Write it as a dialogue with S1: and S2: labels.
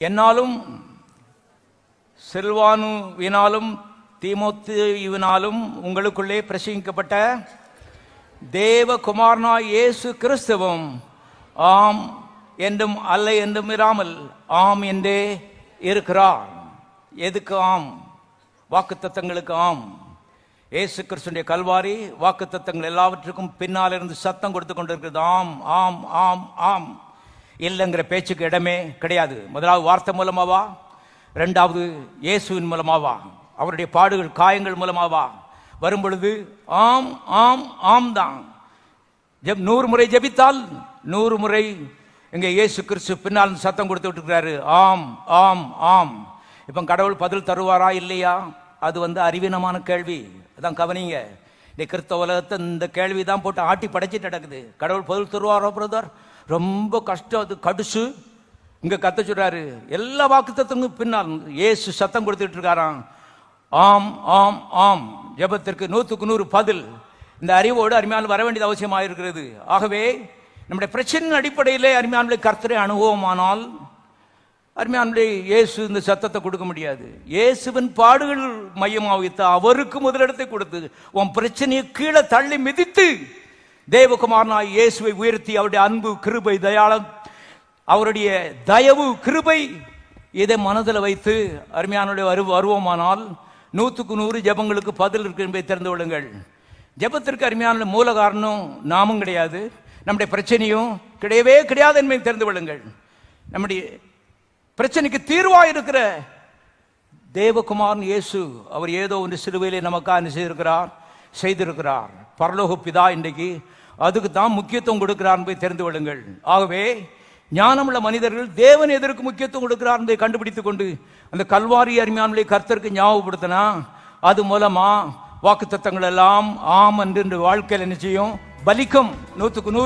S1: என்னாலும் செல்வானுவினாலும் தீமோத்தேயுவினாலும் உங்களுக்குள்ளே பிரசங்கிக்கப்பட்ட தேவகுமார்னா இயேசு கிறிஸ்துவும் ஆம் என்றும் அல்ல என்றும் இராமல் ஆம் என்றே இருக்கிறார். எதுக்கு ஆம்? வாக்குத்தத்தங்களுக்கு ஆம். இயேசு கிறிஸ்துடைய கல்வாரி வாக்குத்தத்தங்கள் எல்லாவற்றுக்கும் பின்னால் இருந்து சத்தம் கொடுத்து கொண்டிருக்கிறது. ஆம் ஆம் ஆம் ஆம். இல்லைங்கிற பேச்சுக்கு இடமே கிடையாது. முதலாவது வார்த்தை மூலமாவா? ரெண்டாவது இயேசுவின் மூலமாவா? அவருடைய பாடுகள் காயங்கள் மூலமாவா? வரும் பொழுது ஆம் ஆம் ஆம் தான். ஜெப் நூறு முறை ஜெபித்தால் நூறு முறை இங்கே இயேசு கிறிஸ்து பின்னால் சத்தம் கொடுத்து விட்டுருக்கிறாரு. ஆம் ஆம் ஆம். இப்போ கடவுள் பதில் தருவாரா இல்லையா? அது வந்து அறிவீனமான கேள்வி. அதான் கவனிங்க. இந்த கிறிஸ்தவ உலகத்தை இந்த கேள்வி தான் போட்டு ஆட்டி படைச்சிட்டு நடக்குது. கடவுள் பதில் தருவாரோ பிரதர்? ரொம்ப கஷ்டம் அது கடுசு. இங்கே கத்த சொல்கிறாரு எல்லா வாக்குத்தத்துக்கும் பின்னால் இயேசு சத்தம் கொடுத்துட்டு இருக்காராம். ஆம் ஆம் ஆம். ஜெபத்திற்கு நூற்றுக்கு நூறு பதில். இந்த அறிவோடு அருமையான வர வேண்டியது அவசியமாக இருக்கிறது. ஆகவே நம்முடைய பிரச்சனையின் அடிப்படையிலே அருமையான கர்த்தரை அனுபவமானால் அருமையானுடைய இயேசு இந்த சத்தத்தை கொடுக்க முடியாது. இயேசுவின் பாடுகள் மையமாக வைத்து அவருக்கு முதலிடத்தை கொடுத்து உன் பிரச்சனையை கீழே தள்ளி மிதித்து தேவகுமாரனாய் இயேசுவை உயர்த்தி அவருடைய அன்பு கிருபை தயாளம் அவருடைய தயவு கிருபை இதை மனதில் வைத்து அருமையானுடைய வரு வருவோமானால் நூற்றுக்கு நூறு ஜெபங்களுக்கு பதில் இருக்கு என்பதை தெரிந்து கொள்ளுங்கள். ஜெபத்திற்கு அருமையான மூல காரணம் நாமும் கிடையாது. நம்முடைய பிரச்சனையும் கிடையவே கிடையாது என்பதை தெரிந்து கொள்ளுங்கள். நம்முடைய பிரச்சனைக்கு தீர்வாக இருக்கிற தேவகுமாரன் இயேசு அவர் ஏதோ ஒன்று சிலுவையிலே நமக்காக செய்திருக்கிறார் செய்திருக்கிறார். பரலோக பிதா இன்றைக்கு அதுக்கு தான் முக்கியத்துவம் கொடுக்கிறார் என்பதை தெரிந்து கொள்ளுங்கள். ஆகவே ஞானமுள்ள மனிதர்கள் தேவன் எதற்கு முக்கியத்துவம் கொடுக்கிறார் என்பதை கண்டுபிடித்துக் கொண்டு அந்த கல்வாரி அருமையானலை கர்த்தருக்கு ஞாபகப்படுத்தினா அது மூலமா வாக்குத்தத்தங்கள் எல்லாம் ஆம் என்று வாழ்க்கையில் என்ன செய்யும் பலிக்கும். நூற்றுக்கு நூறு